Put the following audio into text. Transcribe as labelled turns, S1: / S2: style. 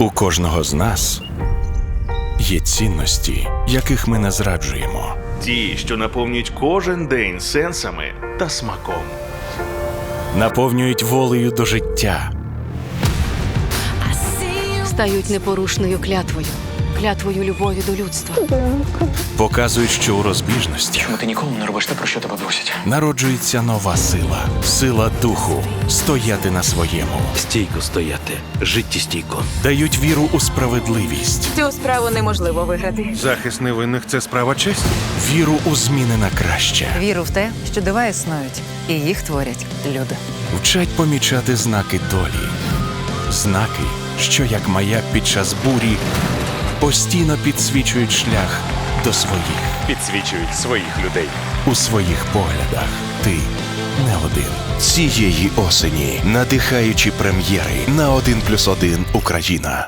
S1: У кожного з нас є цінності, яких ми не зраджуємо.
S2: Ті, що наповнюють кожен день сенсами та смаком.
S1: наповнюють волею до життя,
S3: стають непорушною клятвою, клятвою любові до людства.
S1: показують, що у розбіжності
S4: Чому ти ніколи не робиш те, про що тебе просять?
S1: народжується нова сила, сила духу, стояти на своєму,
S5: Стійко стояти, життєстійко.
S1: дають віру у справедливість,
S6: Цю справу неможливо виграти.
S2: Захист невинних це справа честі.
S1: віру у зміни на краще,
S7: Віру в те, що дива існують, і їх творять люди.
S1: вчать помічати знаки долі, знаки, що як маяк під час бурі постійно підсвічують шлях до своїх.
S8: підсвічують своїх людей.
S1: У своїх поглядах ти не один. Цієї осені надихаючі прем'єри на 1+,1 Україна.